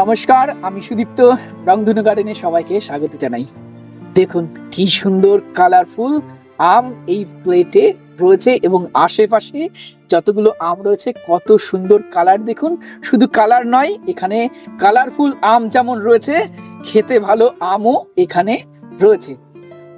নমস্কার, আমি সুদীপ্ত, রংধনু গার্ডেনে সবাইকে স্বাগত জানাই। দেখুন, কি সুন্দর কালারফুল আম এই প্লেটে রয়েছে এবং আশেপাশে যতগুলো আম রয়েছে, কত সুন্দর কালার দেখুন, শুধু কালার নয়, এখানে কালারফুল আম যেমন রয়েছে, খেতে ভালো আমও এখানে রয়েছে।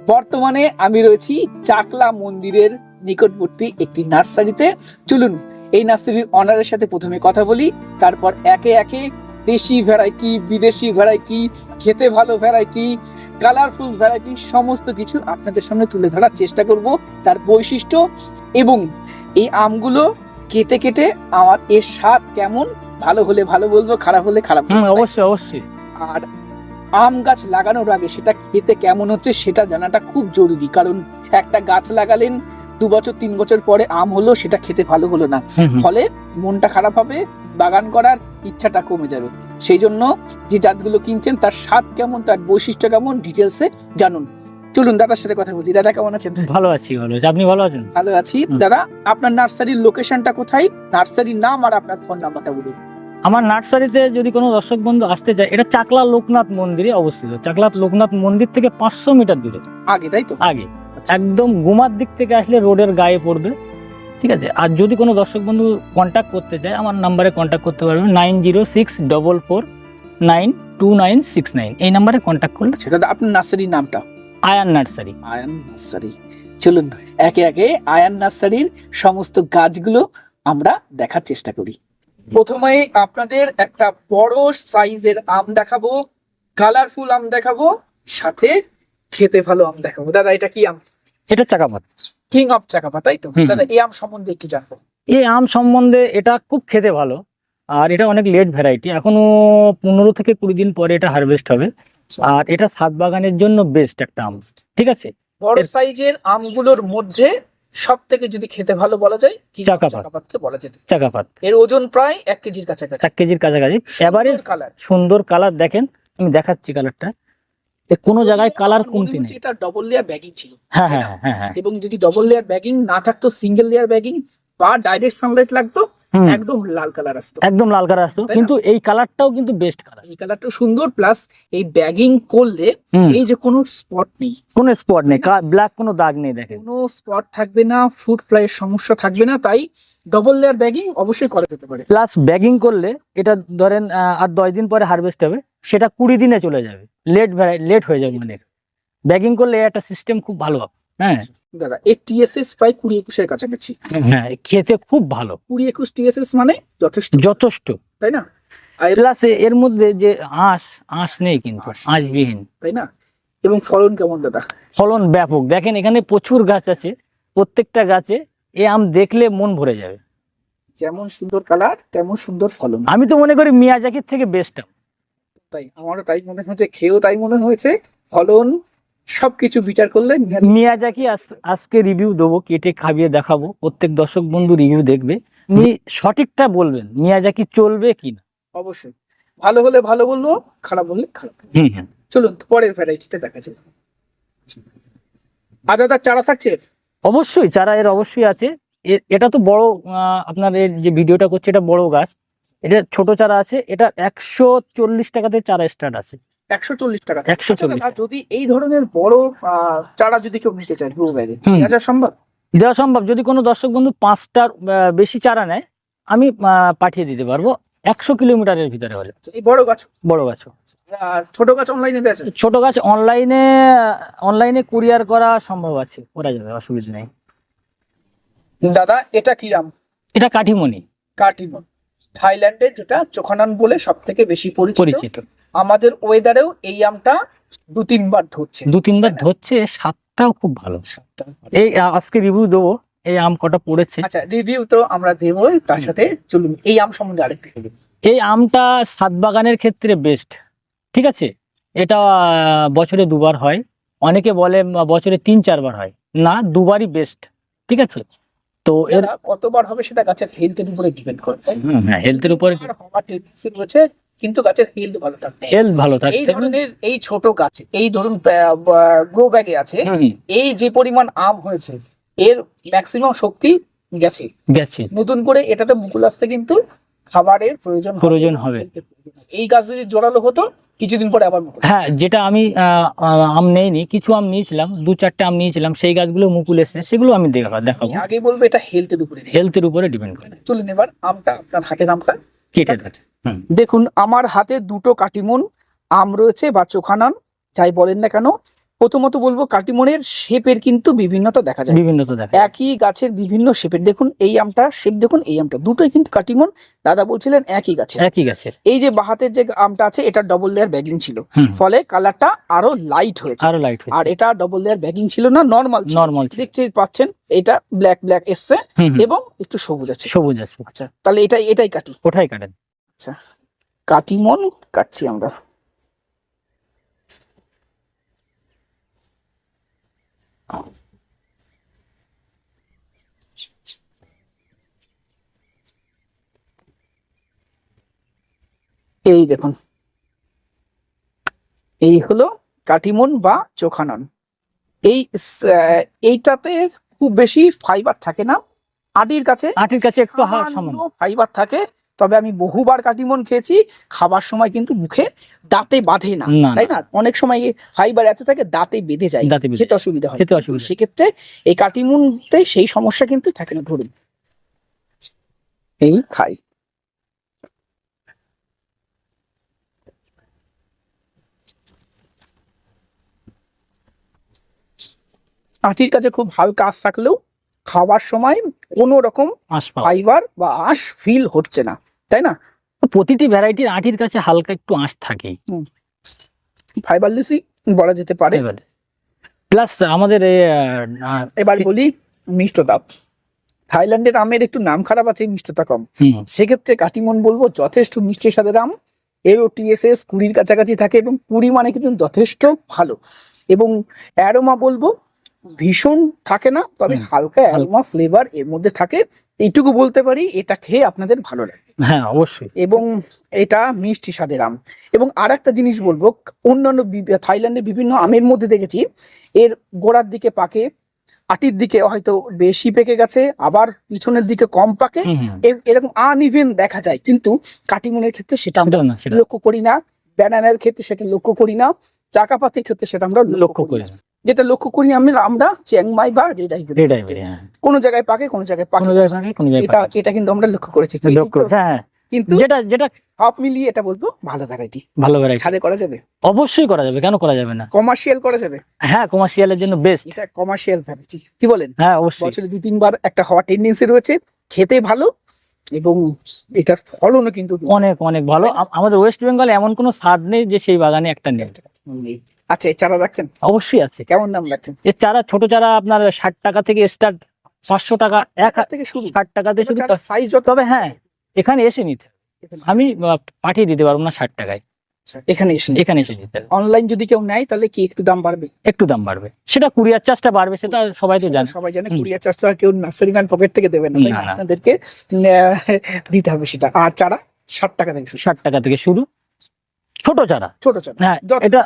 বর্তমানে আমি রয়েছি চাকলা মন্দিরের নিকটবর্তী একটি নার্সারিতে। চলুন, এই নার্সারির অনারের সাথে প্রথমে কথা বলি, তারপর একে একে দেশি ভ্যারাইটি বিদেশি ভ্যারাইটি খেতে ভালো ভ্যারাইটি কালারফুল ভ্যারাইটি সমস্ত কিছু আপনাদের সামনে তুলে ধরার চেষ্টা করব তার বৈশিষ্ট্য এবং এই আমগুলো কেটে কেটে আমার এর স্বাদ কেমন? ভালো হলে ভালো বলব খারাপ হলে খারাপ অবশ্যই অবশ্যই। আর আম গাছ লাগানোর আগে সেটা খেতে কেমন হচ্ছে সেটা জানাটা খুব জরুরি কারণ একটা গাছ লাগালেন দু বছর তিন বছর পরে আম হলো সেটা খেতে ভালো হলো না। ফলে মনটা খারাপ হবে বাগান করার ইচ্ছাটা কমে যাবে। সেই জন্য যে জাতগুলো কিনছেন তার স্বাদ কেমন তার বৈশিষ্ট্য কেমন ডিটেলসে জানুন। চলুন দাদার সাথে কথা বলি। দাদা কেমন আছেন? ভালো আছি ভালো আছি। আপনি ভালো আছেন? ভালো আছি। দাদা আপনার নার্সারির লোকেশনটা কোথায়? নার্সারির নাম আর আপনার ফোন নাম্বারটা বলুন। আমার নার্সারিতে যদি কোনো দর্শক বন্ধু আসতে চায় এটা চাকলা লোকনাথ মন্দিরে অবস্থিত। চাকলা লোকনাথ মন্দির থেকে পাঁচশো মিটার দূরে। আগে তাই তো? আগে। একদম গুমার দিক থেকে আসলে রোডের গায়ে পড়বে। ঠিক আছে? আর যদি কোনো দর্শক বন্ধু কন্ট্যাক্ট করতে চায় আমার নাম্বারে কন্ট্যাক্ট করতে পারবে nine zero six double four nine two nine six nine এই নাম্বারে কন্ট্যাক্ট করলে সেটা আপনার নার্সারির নামটা। আয়ান নার্সারি আয়ান নার্সারি চলুন একে একে আয়ান নার্সারির সমস্ত গাছগুলো আমরা দেখার চেষ্টা করি। প্রথমে আপনাদের একটা বড় সাইজের আম দেখাবো কালারফুল আম দেখাবো সাথে খেতে ভালো আম দেখাবো। দাদা এটা কি আম? এটা চাকাপাত। কিং অফ চাকাপাত তাই তো? দাদা এই আম সম্বন্ধে একটু জানব। এই আম সম্বন্ধে এটা খুব খেতে ভালো আর এটা অনেক লেট ভ্যারাইটি এখনও পনেরো থেকে কুড়ি দিন পরে এটা হারভেস্ট হবে। আর এটা সাত বাগানের জন্য বেস্ট একটা আম। ঠিক আছে? বড় সাইজের আমগুলোর মধ্যে সব থেকে যদি খেতে ভালো বলা যায় কি চাকাপা। চাকাপাতকে বলা যেতে চাকাপাত। এর ওজন প্রায় এক কেজির কাছাকাছি। চার কেজির কাছাকাছি। এবারে কালার সুন্দর কালার দেখেন। আমি দেখাচ্ছি কালারটা কোনো জায়গায় কালার কমতি নেই। এটা ডবল লেয়ার ব্যাগিং ছিল। হ্যাঁ হ্যাঁ হ্যাঁ হ্যাঁ। এবং যদি ডবল লেয়ার ব্যাগিং না থাকতো সিঙ্গেল লেয়ার ব্যাগিং বা ডাইরেক্ট সানলাইট লাগতো একদম লাল কালার আসতো। একদম লাল কালার আসতো। কিন্তু এই কালারটাও কিন্তু বেস্ট কালার এই কালারটা সুন্দর প্লাস এই ব্যাগিং করলে এই যে কোনো স্পট নেই। কোনো স্পট নেই। ব্ল্যাক কোনো দাগ নেই দেখেন। কোনো স্পট থাকবে না ফুড ফ্লাইয়ের সমস্যা থাকবে না তাই ডবল লেয়ার ব্যাগিং অবশ্যই করা যেতে পারে। প্লাস ব্যাগিং করলে এটা ধরেন আর দশ দিন পরে হারভেস্ট হবে। সেটা কুড়ি দিনে চলে যাবে। লেট লেট হয়ে যাবে অনেক। ব্যাগিং করলে একটা সিস্টেম খুব ভালো। হবে হ্যাঁ? দাদা টিএসএস প্রায় কুড়ি একুশের কাছাকাছি। হ্যাঁ খেতে খুব ভালো। কুড়ি একুশ টিএসএস মানে যথেষ্ট। যথেষ্ট। তাই না? প্লাস এর মধ্যে যে আঁশ আঁশ নেই কিন্তু আঁশবিহীন। তাই না? এবং ফলন কেমন দাদা? ফলন ব্যাপক। দেখেন এখানে প্রচুর গাছ আছে। প্রত্যেকটা গাছে এ আম দেখলে মন ভরে যাবে। যেমন সুন্দর কালার তেমন সুন্দর ফলন। আমি তো মনে করি মিয়াজাকির থেকে বেস্ট তাই আমারও তাই মনে হয়েছে খেয়েও তাই মনে হয়েছে। ফলন সবকিছু বিচার করলে মিয়াজাকি আজ- আজকে রিভিউ দেবো কেটে খাবিয়ে দেখাবো। প্রত্যেক দর্শক বন্ধু রিভিউ দেখবে। উনি সঠিকটা বলবেন মিয়াজাকি চলবে কি না অবশ্যই। ভালো হলে ভালো বলব খারাপ হলে খারাপ। চলুন পরের ভ্যারাইটিটা দেখা যাবে আর দাদা চারা থাকছে? অবশ্যই চারা এর অবশ্যই আছে। এ- এটা তো বড় আপনার এর যে ভিডিওটা করছে এটা বড় গাছ। এটা ছোট চারা আছে এটা একশো চল্লিশ টাকাতে চারা স্টার্ট আছে। একশো চল্লিশ টাকা 140 আচ্ছা দাদা, যদি এই ধরনের বড় চারা যদি কেউ নিতে চায় সম্ভব? দেওয়া সম্ভব। যদি কোনো দর্শক বন্ধু পাঁচটার বেশি চারা নেয় আমি পাঠিয়ে দিতে পারব। একশো কিলোমিটারের ভিতরে হলে। আচ্ছা, এই বড় গাছ? বড় গাছ। ছোট গাছ অনলাইনে দেওয়া ছোট গাছ অনলাইনে অনলাইনে কুরিয়ার করা সম্ভব আছে। করা যাবে অসুবিধা নেই। দাদা এটা কি আম এটা কাঠিমণি। কাটিমন থাইল্যান্ডে যেটা চোখানান বলে সব থেকে বেশি পরিচিত। আমাদের ওয়েদারেও এই আমটা দু তিনবার ধরছে। দু তিনবার ধরছে স্বাদটাও খুব ভালো। এই আজকে রিভিউ দেবো এই আম কটা পড়েছে। আচ্ছা রিভিউ তো আমরা দেবো তার সাথে চলুন এই আম সম্বন্ধে আরেকটু এই আমটা সাত বাগানের ক্ষেত্রে বেস্ট ঠিক আছে? এটা বছরে দুবার হয়। অনেকে বলে বছরে তিন চারবার হয়। না দুবারই বেস্ট ঠিক আছে? তো এর কতবার হবে সেটা গাছের হেলথের উপরে ডিপেন্ড করে হ্যাঁ হেলথের উপরে হওয়ার টেন্ডেন্সি রয়েছে কিন্তু গাছের হেলথ ভালো থাকবে হেলথ ভালো এই ধরনের এই ছোট গাছে এই ধরুন গ্রো ব্যাগে আছে এই যে পরিমাণ আম হয়েছে এর ম্যাক্সিমাম শক্তি গেছে। গেছে। নতুন করে এটাতে মুকুল আসতে কিন্তু খাবারের প্রয়োজন প্রয়োজন হবে। এই গাছ যদি জোরালো হতো কিছুদিন পরে আবার। হ্যাঁ যেটা আমি আম নেইনি কিছু আম নিয়েছিলাম দু চারটে আম নিয়েছিলাম সেই গাছগুলো মুকুল এসেছে সেগুলো আমি দেখা দেখাবো। আগে বলব এটা হেলথের উপরে। হেলথের উপরে ডিপেন্ড করে। চলুন এবার আমটা আপনার হাতের আমটা। কেটে দেয় দেখুন আমার হাতে দুটো কাটিমন আম রয়েছে বা চোখানান যাই বলেন না কেন প্রথমত বলব কাটিমনের শেপের কিন্তু বিভিন্নতা দেখা যায়। বিভিন্ন তো দেখা একই গাছের বিভিন্ন শেপের দেখুন এই আমটা শেপ দেখুন এই আমটা দুটোই কিন্তু কাটিমন। দাদা বলছিলেন একই গাছের। একই গাছের। এই যে বাহাতের যে আমটা আছে এটা ডবল লেয়ার ব্যাগিং ছিল। ফলে কালারটা আরও লাইট হয়েছে। আরও লাইট আর এটা ডবল লেয়ার ব্যাগিং ছিল না নর্মাল নর্মাল দেখতে পাচ্ছেন এটা ব্ল্যাক ব্ল্যাক এসছে এবং একটু সবুজ আছে। সবুজ আছে। আচ্ছা তাহলে এটাই এটাই কাটি। ওঠাই কাটেন? আচ্ছা কাটিমন কাটছি আমরা। এই দেখুন। এই হলো কাটিমন বা চোখানন। এই এইটাতে খুব বেশি ফাইবার থাকে না। আটির কাছে আটির কাছে একটু ফাইবার থাকে। তবে আমি বহুবার কাটিমন খেয়েছি খাবার সময় কিন্তু মুখে দাঁতে বাঁধে না তাই না? অনেক সময় ফাইবার এত থাকে দাঁতে বেঁধে যায় দাঁতে বেঁধে খেতে অসুবিধা হয়। খেতে অসুবিধা। সেক্ষেত্রে এই কাটিমুনতে সেই সমস্যা কিন্তু থাকে না ধরুন। এই খাই। আটির কাছে খুব হালকা আঁশ থাকলেও খাওয়ার সময় কোনো রকম ফাইবার বা আঁশ ফিল হচ্ছে না। তাই না? প্রতিটি ভ্যারাইটির আটির কাছে হালকা একটু আঁশ থাকেই ফাইবারলেসই বলা যেতে পারে। প্লাস আমাদের এবার বলি মিষ্টতা। থাইল্যান্ডের আমের একটু নাম খারাপ আছে মিষ্টতা কম। সেক্ষেত্রে কাটিমন বলব যথেষ্ট মিষ্টি স্বাদের আম। এরও টিএসএস কুড়ির কাছাকাছি থাকে এবং কুড়ি মানে কিন্তু যথেষ্ট ভালো। এবং অ্যারোমা বলব ভীষণ থাকে না তবে হালকা অ্যারোমা ফ্লেভার এর মধ্যে থাকে। এইটুকু বলতে পারি এটা খেয়ে আপনাদের ভালো লাগে। হ্যাঁ অবশ্যই। এবং এটা মিষ্টি স্বাদের আম। এবং আর একটা জিনিস বলব অন্যান্য থাইল্যান্ডে থাইল্যান্ডের বিভিন্ন আমের মধ্যে দেখেছি এর গোড়ার দিকে পাকে আটির দিকে হয়তো বেশি পেকে গেছে আবার পিছনের দিকে কম পাকে। এরকম আনইভেন দেখা যায় কিন্তু কাটিমনের ক্ষেত্রে সেটা। লক্ষ্য করি না। ব্যানানার ক্ষেত্রে সেটা লক্ষ্য করি না চাকাপাতির ক্ষেত্রে সেটা আমরা লক্ষ্য করি যেটা লক্ষ্য করি আমরা আমরা চ্যাংমাই বা হ্যাঁ। কোনো জায়গায় পাকে কোন জায়গায় পাকে এটা এটা কিন্তু আমরা লক্ষ্য করেছি। কিন্তু- হ্যাঁ। কিন্তু যেটা যেটা সব মিলিয়ে এটা বলব ভালো ভ্যারাইটি ভালো ভ্যারাইটি ছাদে করা যাবে? অবশ্যই করা যাবে কেন করা যাবে না? কমার্শিয়াল করা যাবে? হ্যাঁ কমার্শিয়ালের জন্য বেস্ট এটা কমার্শিয়াল ভ্যারাইটি কি বলেন? হ্যাঁ অবশ্যই। বছরে তিনবার একটা হওয়ার টেন্ডেন্সি রয়েছে খেতে ভালো এবং এটার ফলনও কিন্তু অনেক অনেক ভালো। আমাদের ওয়েস্ট বেঙ্গলে এমন কোনো স্বাদ নেই যে সেই বাগানে একটা নেই। আচ্ছা এই চারা রাখছেন? অবশ্যই আছে। কেমন দাম রাখছেন? এর চারা ছোট চারা আপনার ষাট টাকা থেকে স্টার্ট পাঁচশো টাকা এক থেকে শুরু। ষাট টাকা থেকে শুরু। সাইজ তবে হ্যাঁ এখানে এসে নিতে আমি পাঠিয়ে দিতে পারব না ষাট টাকায়। এখানে এসে এখানে এসে নিতে। অনলাইন যদি কেউ নেয় তাহলে কি একটু দাম বাড়বে? একটু দাম বাড়বে। সেটা কুরিয়ার চার্জটা বাড়বে সেটা সবাই তো জানে। সবাই জানে। কুরিয়ার চার্জ আর কেউ নার্সারি ম্যান পকেট থেকে দেবে না। আপনাদেরকে দিতে হবে সেটা। আর চারা? ষাট টাকা থেকে শুরু। ষাট টাকা থেকে শুরু। ছোট চারা। ছোট চারা। হ্যাঁ এটা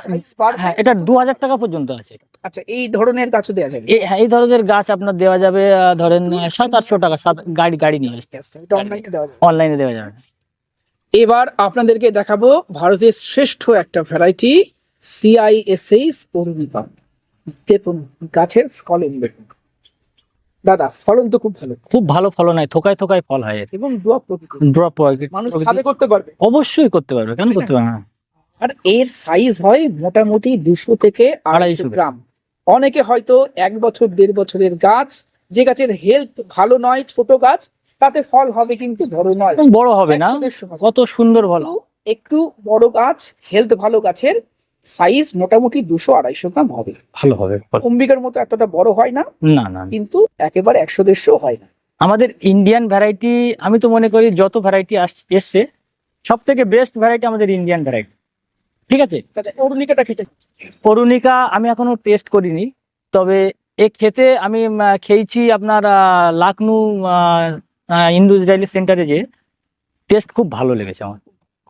হ্যাঁ এটা দু হাজার টাকা পর্যন্ত আছে। আচ্ছা এই ধরনের গাছও দেওয়া যাবে? এই হ্যাঁ, এই ধরনের গাছ আপনার দেওয়া যাবে ধরেন সাত আটশো টাকা সাত গাড়ি গাড়ি নিয়ে অনলাইনে দেওয়া যাবে। অনলাইনে দেওয়া যাবে। এবার আপনাদেরকে দেখাবো ভারতের শ্রেষ্ঠ একটা ভ্যারাইটি সিআইএসএইস অরুণিকা দেখুন গাছের ফলন দেখুন। দাদা ফলন তো খুব ভালো। খুব ভালো ফলন হয় থোকায় থোকায় ফল হয় এবং ড্রপ ড্রপ মানুষ ছাদে করতে পারবে। অবশ্যই করতে পারবে কেন করতে পারবে না? আর এর সাইজ হয় মোটামুটি দুশো থেকে আড়াইশো গ্রাম। অনেকে হয়তো এক বছর দেড় বছরের গাছ যে গাছের হেলথ ভালো নয় ছোট গাছ তাতে ফল হবে কিন্তু বড় নয়। বড় হবে না? কত সুন্দর ফল। একটু বড় গাছ হেলথ ভালো গাছের সাইজ মোটামুটি দুশো আড়াইশো গ্রাম হবে। ভালো হবে। অম্বিকার মতো এতটা বড় হয় না না না। কিন্তু একেবারে একশো দেড়শো হয় না। আমাদের ইন্ডিয়ান ভ্যারাইটি আমি তো মনে করি যত ভ্যারাইটি এসছে সব থেকে বেস্ট ভ্যারাইটি আমাদের ইন্ডিয়ান ভ্যারাইটি ঠিক আছে? তাতে অরুণিকাটা খেতে অরুণিকা আমি এখনও টেস্ট করিনি তবে এ খেতে আমি খেয়েছি আপনার আহ, লাকনু ইন্দু জাইলি সেন্টারে যে টেস্ট খুব ভালো লেগেছে আমার।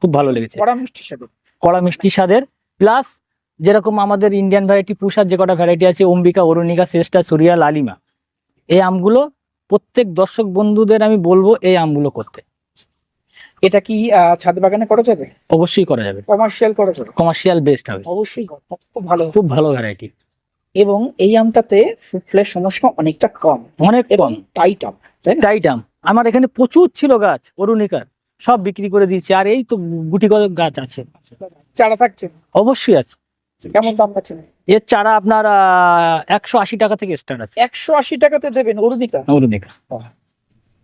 খুব ভালো লেগেছে। কড়া মিষ্টি সাথে কড়া মিষ্টি স্বাদের প্লাস যেরকম আমাদের ইন্ডিয়ান ভ্যারাইটি পুষার যে কটা ভ্যারাইটি আছে অম্বিকা অরুণিকা শ্রেষ্ঠা সুরিয়া লালিমা এই আমগুলো প্রত্যেক দর্শক বন্ধুদের আমি বলব এই আমগুলো করতে। এটা কি ছাদ বাগানে করা যাবে? অবশ্যই করা যাবে। কমার্শিয়াল করা যাবে? কমার্শিয়াল বেস্ট হবে। অবশ্যই খুব ভালো। খুব ভালো ভ্যারাইটি এবং এই আমটাতে ফ্রুট ফ্লের সমস্যা অনেকটা কম। অনেক কম। টাইট আম তাই না? টাইটাম আমার এখানে প্রচুর ছিল গাছ অরুণিকার সব বিক্রি করে দিয়েছি আর এই তো গুটি গাছ আছে। চারা থাকছে? অবশ্যই আছে। কেমন দাম পাচ্ছেন? এর চারা আপনার একশো আশি টাকা থেকে স্টার্ট আছে। একশো আশি টাকাতে দেবেন অরুণিকা অরুণিকা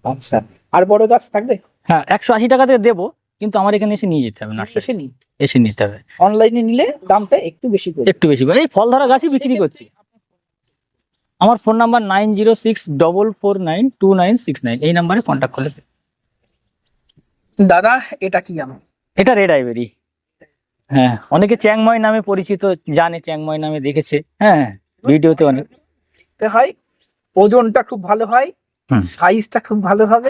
আচ্ছা। আর বড় গাছ থাকবে? হ্যাঁ একশো আশি টাকা থেকে দেবো কিন্তু আমার এখানে এসে নিয়ে যেতে হবে না। এসে নিন। এসে নিতে হবে। অনলাইনে নিলে দামটা একটু বেশি করে একটু বেশি এই ফল ধরা গাছই বিক্রি করছি। আমার phone number nine zero six double four nine two nine six nine. এই নাম্বারে কন্ট্যাক্ট করলে দাদা এটা কি আম এটা রেড আইভেরি হ্যাঁ অনেকে চ্যাংময় নামে পরিচিত জানে চ্যাংময় নামে দেখেছে। হ্যাঁ ভিডিওতে অনেক। হয় ওজনটা খুব ভালো হয় সাইজটা খুব ভালো হবে।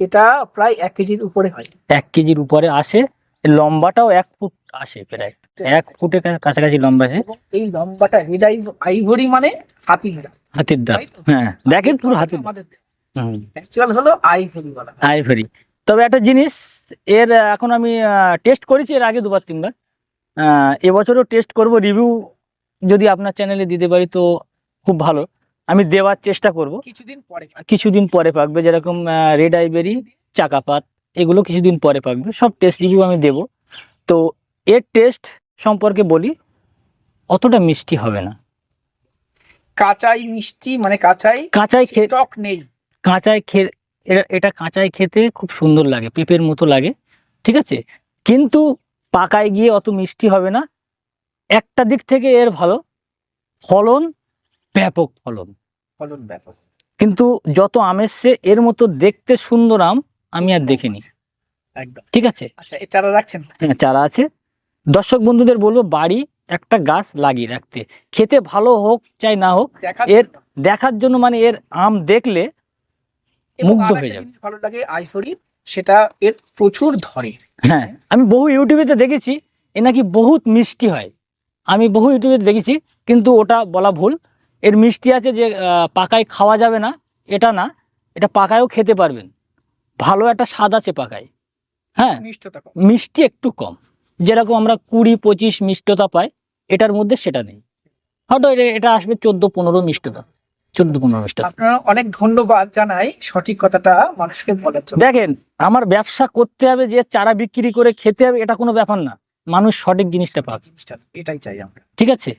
এটা প্রায় এক কেজির উপরে হয়। এক কেজির উপরে আসে। লম্বাটাও এক ফুট আসে প্রায়। এক ফুটের কাছাকাছি লম্বা আছে এই লম্বাটা রেড আইভরি মানে হাতির দাম হাতির দাঁত হ্যাঁ দেখেন পুরো হাতির অ্যাকচুয়াল হলো আইভরি বলা আইভরি তবে একটা জিনিস এর এখন আমি টেস্ট করেছি এর আগে দুবার তিনবার। এবছরও টেস্ট করব রিভিউ যদি আপনার চ্যানেলে দিতে পারি তো খুব ভালো। আমি দেওয়ার চেষ্টা করব। কিছুদিন পরে। কিছুদিন পরে পাকবে যেরকম রেড আইবেরি চাকাপাত। এগুলো কিছুদিন পরে পাকবে সব টেস্ট রিভিউ আমি দেব। তো এর টেস্ট সম্পর্কে বলি অতটা মিষ্টি হবে না। কাঁচাই মিষ্টি মানে কাঁচাই কাঁচাই টক নেই। কাঁচায় খে এটা- কাঁচায় খেতে খুব সুন্দর লাগে পেঁপের মতো লাগে ঠিক আছে? কিন্তু পাকায় গিয়ে অত মিষ্টি হবে না। একটা দিক থেকে এর ভালো ফলন ব্যাপক ফলন। ফলন ব্যাপক। কিন্তু যত আমের সে এর মতো দেখতে সুন্দর আম আমি আর দেখিনি। একদম। ঠিক আছে? আচ্ছা চারা রাখছেন? হ্যাঁ চারা আছে। দর্শক বন্ধুদের বলব বাড়ি একটা গাছ লাগিয়ে রাখতে। খেতে ভালো হোক চাই না হোক এর দেখার জন্য মানে এর আম দেখলে মুগ্ধ হয়ে যাবে। ভালো লাগে আইফরি সেটা এর প্রচুর ধরে। হ্যাঁ আমি বহু ইউটিউবেতে দেখেছি এ নাকি বহুত মিষ্টি হয়। আমি বহু ইউটিউবে দেখেছি কিন্তু ওটা বলা ভুল। এর মিষ্টি আছে যে পাকায় খাওয়া যাবে না এটা না এটা পাকায়ও খেতে পারবেন। ভালো একটা স্বাদ আছে পাকায়। হ্যাঁ? মিষ্টতা মিষ্টি একটু কম। যেরকম আমরা কুড়ি পঁচিশ মিষ্টতা পাই এটার মধ্যে সেটা নেই। হয়তো এটা- আসবে চোদ্দ পনেরো মিষ্টতা। চোদ্দ পনেরো মিষ্টতা। আপনারা অনেক ধন্যবাদ জানাই সঠিক কথাটা মানুষকে বলার জন্য। দেখেন আমার ব্যবসা করতে হবে যে চারা বিক্রি করে খেতে হবে এটা কোনো ব্যাপার না। মানুষ সঠিক জিনিসটা পাবে জিনিসটা, এটাই চাই আমরা। ঠিক আছে?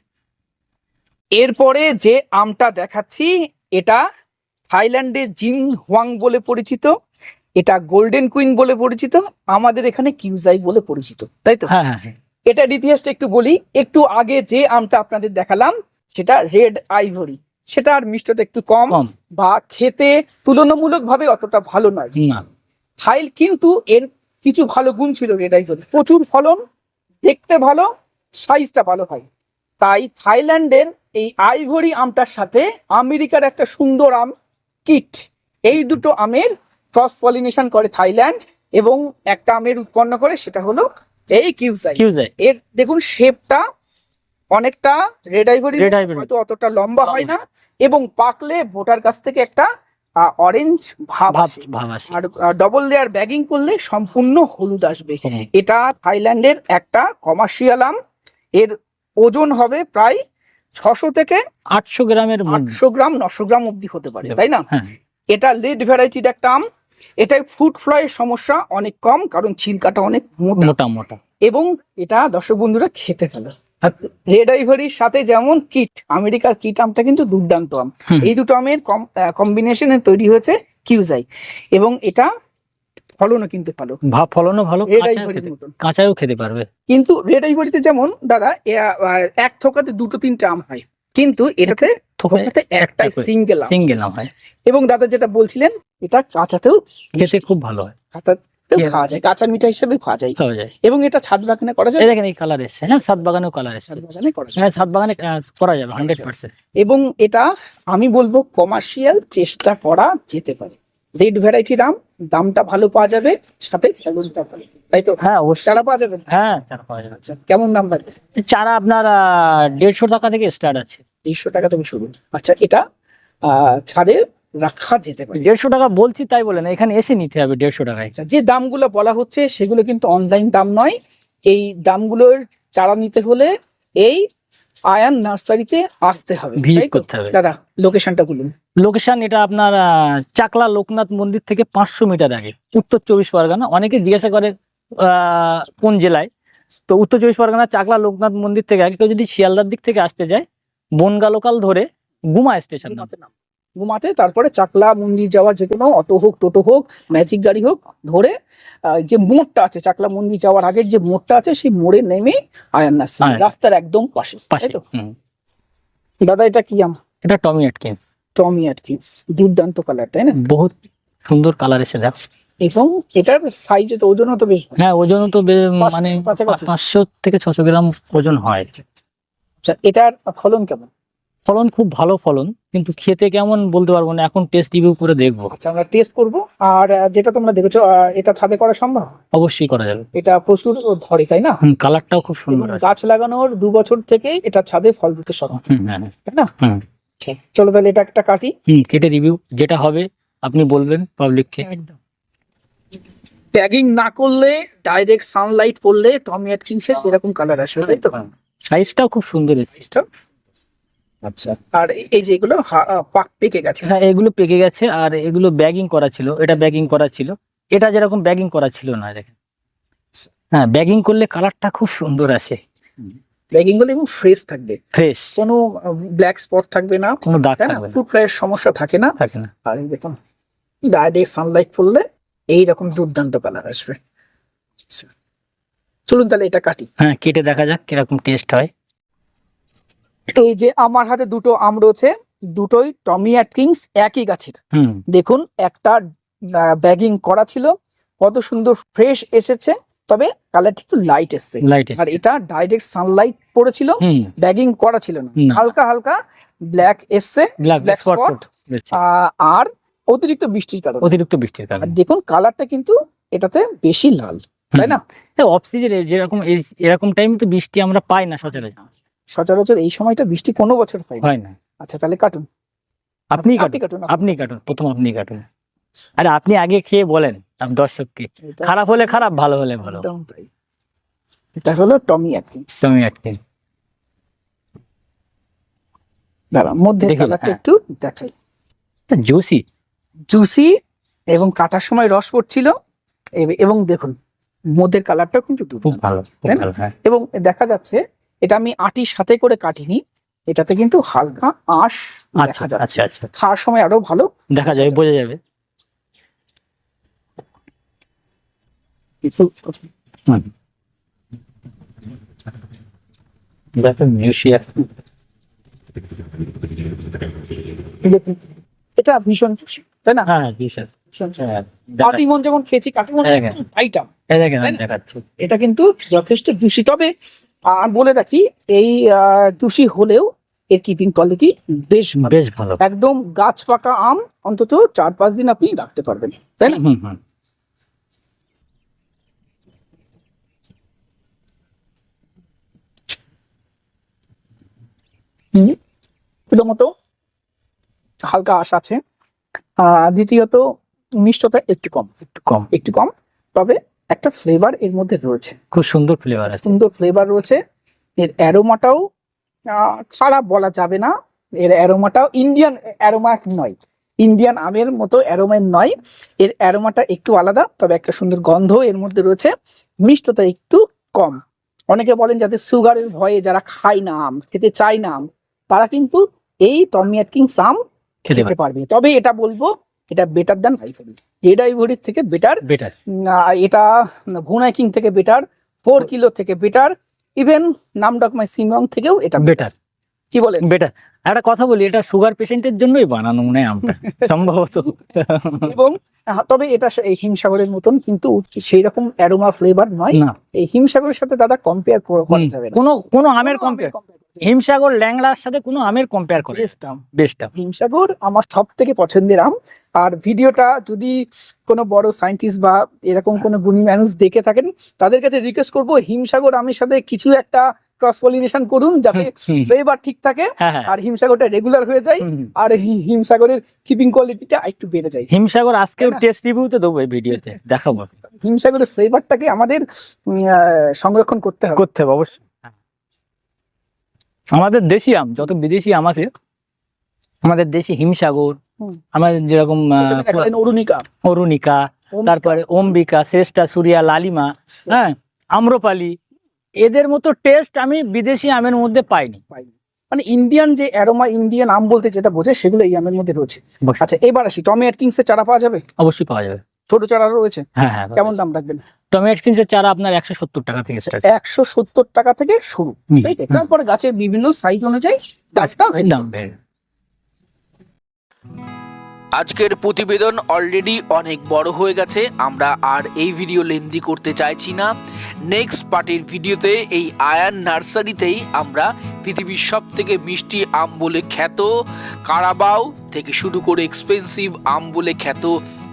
এরপরে যে আমটা দেখাচ্ছি এটা থাইল্যান্ডের জিন হোয়াং বলে পরিচিত। এটা গোল্ডেন কুইন বলে পরিচিত আমাদের এখানে কিউজাই বলে পরিচিত তাই তো? হ্যাঁ হ্যাঁ হ্যাঁ। এটার ইতিহাসটা একটু বলি একটু আগে যে আমটা আপনাদের দেখালাম সেটা রেড আইভরি সেটা আর মিষ্টতা একটু কম বা খেতে তুলনামূলকভাবে অতটা ভালো নয়। না। ফাইল কিন্তু এর কিছু ভালো গুণ ছিল রেড আইভরি প্রচুর ফলন দেখতে ভালো সাইজটা ভালো হয়। তাই থাইল্যান্ডের এই আইভরি আমটার সাথে আমেরিকার একটা সুন্দর আম কিট। এই দুটো আমের ক্রস পলিনেশন করে থাইল্যান্ড এবং একটা আমের উৎপন্ন করে সেটা হলো এই কিউসাই কিউ এর দেখুন শেপটা অনেকটা রেড আইভরি হয়তো অতটা লম্বা হয় না এবং পাকলে ভোটার কাছ থেকে একটা অরেঞ্জ ভাব আর ডবল লেয়ার ব্যাগিং করলে সম্পূর্ণ হলুদ আসবে। হ্যাঁ। এটা থাইল্যান্ডের একটা কমার্শিয়াল আম। এর ওজন হবে প্রায় ছশো থেকে আটশো গ্রামের আটশো গ্রাম নশো গ্রাম অবধি হতে পারে তাই না? হ্যাঁ। এটা লেড ভ্যারাইটির একটা আম। এটাই ফ্রুট ফ্লাইয়ের সমস্যা অনেক কম কারণ ছিলকাটা অনেক মোটা। মোটা এবং এটা দর্শক বন্ধুরা খেতে ফেলে। রেড আইভরির সাথে যেমন কিট আমেরিকার কিট আমটা কিন্তু দুর্দান্ত আম। এই দুটো আমের কম্বিনেশনে তৈরি হয়েছে কিউজাই এবং এটা ফলনও কিন্তু ভালো। ভাব ফলনও ভালো কাঁচাও খেতে পারবে। কিন্তু রেড আইভরিতে যেমন দাদা এক থোকাতে দুটো তিনটে আম হয়। কিন্তু এটাতে থোকাতে একটাই। সিঙ্গেল সিঙ্গেল আম হয়। এবং দাদা যেটা বলছিলেন এটা কাঁচাতেও খেতে খুব ভালো হয়। কাঁচাতেও খাওয়া যায়। কাঁচা মিঠা হিসেবে খাওয়া যায়। খাওয়া যায়। এবং এটা ছাদ বাগানে করা যায়? দেখেন এই কালার এসছে। হ্যাঁ সাত বাগানেও কালার এসছে। বাগানে করা যায়। হ্যাঁ সাত বাগানে করা যাবে হান্ড্রেড পার্সেন্ট এবং এটা আমি বলব কমার্শিয়াল চেষ্টা করা যেতে পারে। রেড ভ্যারাইটির আম দামটা ভালো পাওয়া যাবে সাথে ফলনটা ভালো তাই তো? হ্যাঁ অবশ্যই। চারা পাওয়া যাবে? হ্যাঁ চারা পাওয়া যাবে। আচ্ছা কেমন দাম লাগবে চারা আপনার দেড়শো টাকা থেকে স্টার্ট আছে। দেড়শো টাকা থেকে শুরু। আচ্ছা এটা ছাদে রাখা যেতে পারে। দেড়শো টাকা বলছি তাই বলে না এখানে এসে নিতে হবে দেড়শো টাকায়। আচ্ছা যে দামগুলো বলা হচ্ছে সেগুলো কিন্তু অনলাইন দাম নয়। এই দামগুলোর চারা নিতে হলে এই আয়ান নার্সারিতে আসতে হবে ভিজিট করতে হবে। দাদা লোকেশনটা বলুন। লোকেশন এটা আপনার চাকলা লোকনাথ মন্দির থেকে পাঁচশো মিটার আগে উত্তর চব্বিশ পরগনা। অনেকে জিজ্ঞাসা করে আহ, কোন জেলায়। তো উত্তর চব্বিশ পরগনা চাকলা লোকনাথ মন্দির থেকে আগে কেউ যদি শিয়ালদার দিক থেকে আসতে যায় বনগা লোকাল ধরে গুমা স্টেশন নাম। ঘুমাতে তারপরে চাকলা মন্দির যাওয়া যে কোনো অটো হোক টোটো হোক ম্যাজিক গাড়ি হোক ধরে যে মোড়টা আছে চাকলা মন্দির যাওয়ার আগের যে মোড়টা আছে সেই মোড়ে নেমে আয়ান নার্সারি রাস্তার একদম পাশে পাশে তাই তো। দাদা এটা কি আম? এটা টমি অ্যাটকিন্স টমি অ্যাটকিন্স দুর্দান্ত কালার তাই না? বহুত সুন্দর কালার এসে দেখ। এবং এটার সাইজে তো ওজনও তো বেশ হ্যাঁ ওজন তো মানে। পাঁচশো থেকে ছশো গ্রাম ওজন হয়। আচ্ছা এটার ফলন কেমন? ফলন খুব ভালো ফলন কিন্তু খেতে কেমন বলতে পারব না এখন টেস্ট রিভিউ করে দেখব। আচ্ছা আমরা টেস্ট করব আর যেটা তোমরা দেখেছ আহ, এটা ছাদে করা সম্ভব? অবশ্যই করা যাবে। এটা প্রচুর ধরে তাই না? হুম কালারটাও খুব সুন্দর আছে। গাছ লাগানোর দু বছর থেকেই এটা ছাদে ফল দিতে সক্ষম হুম হ্যাঁ হ্যাঁ। তাই না? হুম। আচ্ছা, চলো তাহলে এটা একটা কাটি। হুম কেটে রিভিউ যেটা হবে আপনি বলবেন পাবলিককে একদম। ট্যাগিং না করলে ডাইরেক্ট সানলাইট পড়লে টমি অ্যাটকিনসের এরকম কালার আসবে তাই তো? সাইজটাও খুব সুন্দর এসেছে। আচ্ছা। আর এই- হা- আহ, পাক পেকে গেছে। হ্যাঁ এগুলো পেকে গেছে আর এগুলো ব্যাগিং করা ছিল এটা ব্যাগিং করা ছিল। এটা যেরকম ব্যাগিং করা ছিল না দেখেন। হ্যাঁ ব্যাগিং করলে কালারটা খুব সুন্দর আসে। ব্যাগিংগুলো এবং ফ্রেশ থাকবে। ফ্রেশ কোনো ব্ল্যাক স্পট থাকবে না। কোনো দাগ না থাকবে না। ফ্রুট সমস্যা থাকে না। থাকে না। আর এই দেখুন ডাইরেক্ট সানলাইট পড়লে এইরকম দুর্দান্ত কালার আসবে। আচ্ছা। চলুন তাহলে এটা কাটি। হ্যাঁ কেটে দেখা যাক কীরকম টেস্ট হয়। এই যে আমার হাতে দুটো আম রয়েছে দুটোই টমি অ্যাটকিংস একই গাছের। দেখুন একটা ব্যাগিং করা ছিল কত সুন্দর ফ্রেশ এসেছে তবে কালারটা একটু লাইট এসছে। আর এটা ডাইরেক্ট সানলাইট পড়েছিল ব্যাগিং করা ছিল না। হালকা হালকা ব্ল্যাক এসছে ব্ল্যাক স্পট আর অতিরিক্ত বৃষ্টির কারণে। অতিরিক্ত বৃষ্টির আর কারণে দেখুন কালারটা কিন্তু এটাতে বেশি লাল তাই না? অফ সিজনে যেরকম এরকম টাইমে তো বৃষ্টি আমরা পাই না সচরাচর। সচরাচর এই সময়টা বৃষ্টি কোনো বছর হয় না হয় না। আচ্ছা তাহলে কাটুন। আপনি কাটুন। আপনি কাটুন প্রথম আপনি কাটুন। আরে আপনি আগে খেয়ে বলেন দর্শককে। খারাপ হলে খারাপ ভালো হলে ভালো। এটা হলো টমি অ্যাটকিন্স তুমি একদিন দাঁড়া মধ্যে কালারটা হ্যাঁ। একটু দেখাই। জুসি। জুসি এবং কাটার সময় রস পড়ছিল। এবং দেখুন মধ্যের কালারটাও কিন্তু খুব ভালো তাই না? হ্যাঁ। এবং দেখা যাচ্ছে এটা আমি আটির সাথে করে কাটিনি। এটাতে কিন্তু হালকা আঁশ আচ্ছা আচ্ছা আচ্ছা। খাওয়ার সময় আরও ভালো দেখা যাবে বোঝা যাবে। এটা ভীষণ তাই না? হ্যাঁ ভীষণ হ্যাঁ কাটিমন যেমন খেয়েছি কাটিমন হ্যাঁ, হ্যাঁ। আইটাম এটা কিন্তু যথেষ্ট দূষিত তবে আর বলে রাখি এই দূষি হলেও এর কিপিং কোয়ালিটি বেশ বেশ ভালো। একদম গাছ পাকা আম অন্তত চার পাঁচ দিন আপনি রাখতে পারবেন তাই না? হুম হুম। হুম। প্রথমত হালকা আশ আছে। দ্বিতীয়ত মিষ্টতা একটু কম। একটু কম। একটু কম। তবে একটা ফ্লেভার এর মধ্যে রয়েছে। খুব সুন্দর ফ্লেভার আছে। সুন্দর ফ্লেভার রয়েছে। এর অ্যারোমাটাও খারাপ বলা যাবে না। এর অ্যারোমাটাও ইন্ডিয়ান অ্যারোমা নয়। ইন্ডিয়ান আমের মতো অ্যারোমের নয়। এর অ্যারোমাটা একটু আলাদা তবে একটা সুন্দর গন্ধ এর মধ্যে রয়েছে। মিষ্টতা একটু কম। অনেকে বলেন যাদের সুগারের ভয়ে যারা খায় না আম খেতে চায় না আম তারা কিন্তু এই টমি অ্যাটকিংস আম খেতে পারবে। তবে এটা বলব এটা বেটার দেন আইভরি রেড আইভরির থেকে বেটার বেটার এটা ভুনাই কিং থেকে বেটার ফোর কিলো থেকে better even Nam Dok Mai সিমং থেকেও এটা বেটার কি বলেন? বেটার একটা কথা বলি এটা সুগার পেশেন্টের জন্যই বানানো মনে হয় আমটা সম্ভবত। এবং তবে এটা এই হিমসাগরের মতন কিন্তু সেই রকম অ্যারোমা ফ্লেভার নয়। না। এই হিমসাগরের সাথে দাদা কম্পেয়ার করা যাবে না। কোনো কোনো আমের কম্পেয়ার হিমসাগর ল্যাংড়ার সাথে কোনো আমের কম্পেয়ার করে Best আম। বেস্টটা হিমসাগর আমার সব থেকে পছন্দের আম। আর ভিডিওটা যদি কোনো বড় সায়েন্টিস্ট বা এরকম কোনো গুণী মানুষ দেখে থাকেন তাদের কাছে রিকোয়েস্ট করব হিমসাগর আমের সাথে কিছু একটা ক্রস পলিনেশন করুন যাতে ফ্লেভার ঠিক থাকে হ্যাঁ হ্যাঁ। আর হিমসাগরটা রেগুলার হয়ে যায় আর হিমসাগরের কিপিং কোয়ালিটিটা একটু বেড়ে যায়। হিমসাগর আজকেও টেস্ট রিভিউতে দেবো এই ভিডিওতে। দেখাবো হিমসাগরের ফ্লেভারটাকে আমাদের সংরক্ষণ করতে হবে। করতে হবে অবশ্যই। আমাদের দেশি আম যত বিদেশি আম আছে আমাদের দেশি হিমসাগর আমাদের যেরকম অরুণিকা। অরুণিকা তারপরে অম্বিকা শ্রেষ্ঠা সুরিয়া লালিমা হ্যাঁ আম্রপালি এদের মতো টেস্ট আমি বিদেশি আমের মধ্যে পাইনি। পাইনি। মানে ইন্ডিয়ান যে অ্যারোমা ইন্ডিয়ান আম বলতে যেটা বোঝে সেগুলো এই আমের মধ্যে রয়েছে। আচ্ছা এবার আসি টমি অ্যাটকিংস এর চারা পাওয়া যাবে? অবশ্যই পাওয়া যাবে। ছোট চারা রয়েছে? হ্যাঁ হ্যাঁ কেমন দাম রাখবেন? টমেটো চারা আপনার একশো সত্তর টাকা থেকে স্টার্ট একশো সত্তর টাকা থেকে শুরু? তারপরে গাছের বিভিন্ন সাইজ অনুযায়ী গাছটা দাম বেড়ে আজকের প্রতিবেদন অলরেডি অনেক বড় হয়ে গেছে আমরা আর এই ভিডিও লেন্দি করতে চাইছি না। নেক্সট পার্টির ভিডিওতে এই আয়ান নার্সারিতেই আমরা পৃথিবীর সব থেকে মিষ্টি আম বলে খ্যাত কারাবাও থেকে শুরু করে এক্সপেন্সিভ আম বলে খ্যাত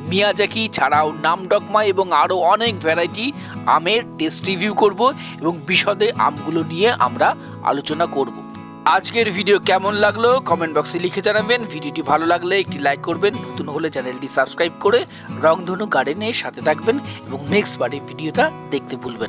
মিয়াজাকি ছাড়াও নামডকমা এবং আরও অনেক ভ্যারাইটি আমের টেস্ট রিভিউ করব এবং বিশদে আমগুলো নিয়ে আমরা আলোচনা করব। আজকের ভিডিও কেমন লাগল কমেন্ট বক্সে লিখে জানাবেন। ভিডিওটি ভালো লাগলে একটি লাইক করবেন। নতুন হলে চ্যানেলটি সাবস্ক্রাইব করে রংধনু গার্ডেনের সাথে থাকবেন এবং নেক্সট বারে ভিডিওটা দেখতে ভুলবেন।